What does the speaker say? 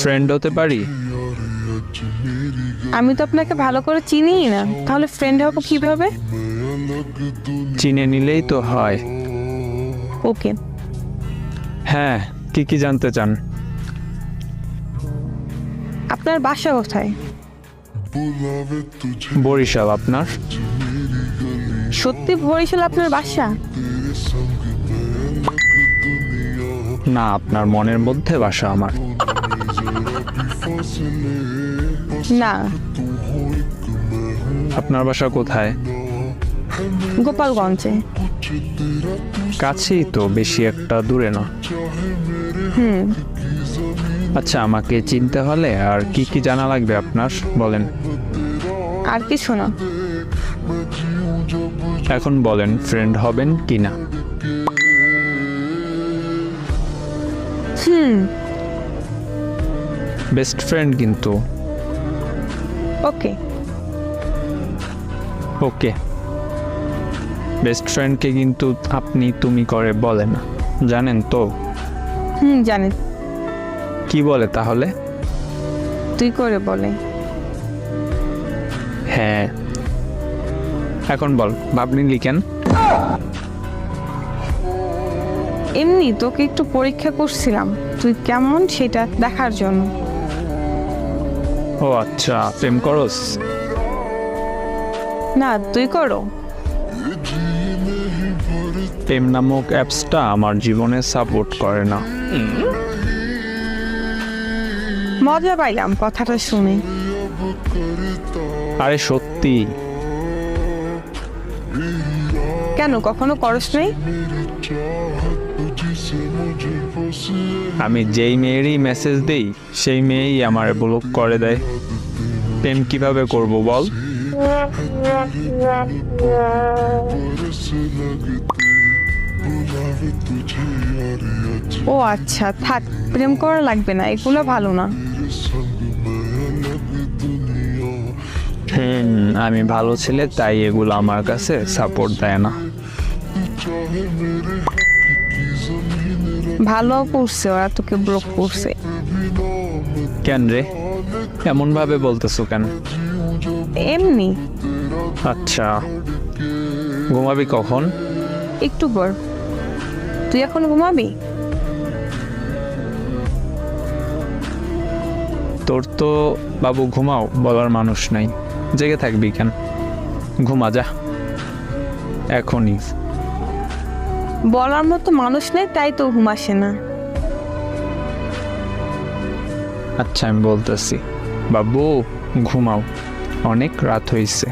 Friend হতে পারি? আমি তো আপনাকে ভালো করে চিনিই না। তাহলে ফ্রেন্ড হব কীভাবে? চিনে নিলেই তো হয়। ওকে। হ্যাঁ কি কি জানতে চান? আপনার বাসা কোথায়? বরিশাল আপনার। সত্যি বরিশাল আপনার বাসা? না আপনার মনের মধ্যে বাসা আমার। না। আপনার বাসা কোথায়? গোপালগঞ্জে। কাছেই তো বেশি একটা দূরে না। হুম। আচ্ছা আমাকে চিনতে হলে আর কি কি জানা লাগবে আপনার? বলেন। আর কিছু না। এখন বলেন ফ্রেন্ড হবেন কি না হুম। বেস্ট ফ্রেন্ড কিন্তু। ওকে ওকে বেস্ট ফ্রেন্ডকে কিন্তু আপনি তুমি করে বলে না। জানেন তো? হুম জানি। কি বলে তাহলে? তুই করে বলে। হ্যাঁ। এখন বল ভাবনি লিখেন এমনি তোকে একটু পরীক্ষা করছিলাম। তুই কেমন সেটা দেখার জন্য। ও আচ্ছা প্রেম করস? না তুই করো। প্রেম নামক অ্যাপসটা আমার জীবনে সাপোর্ট করে না। মজা পাইলাম কথাটা শুনে। আরে সত্যি। কেন কখনো করস নাই? আমি যেই মেয়েরই মেসেজ দেই সেই মেয়েই আমার ব্লক করে দেয়। প্রেম কীভাবে করব বল? ও আচ্ছা থাক প্রেম করা লাগবে না এগুলো ভালো না। হুম আমি ভালো ছেলে তাই এগুলো আমার কাছে সাপোর্ট দেয় না। ভালো করছে ওরা তোকে ব্লক করছে। কেন রে? এমন ভাবে বলতেছো কেন? এমনি। আচ্ছা। ঘুমাবি কখন? একটু পর। তুই এখন ঘুমাবি? তোর তো বাবু ঘুমাও বলার মানুষ নাই। জেগে থাকবি কেন? ঘুমা যা। এখনই। বলার মতো মানুষ নেই তাই তো ঘুম আসে না। আচ্ছা আমি বলতেছি। বাবু ঘুমাও। অনেক রাত হয়েছে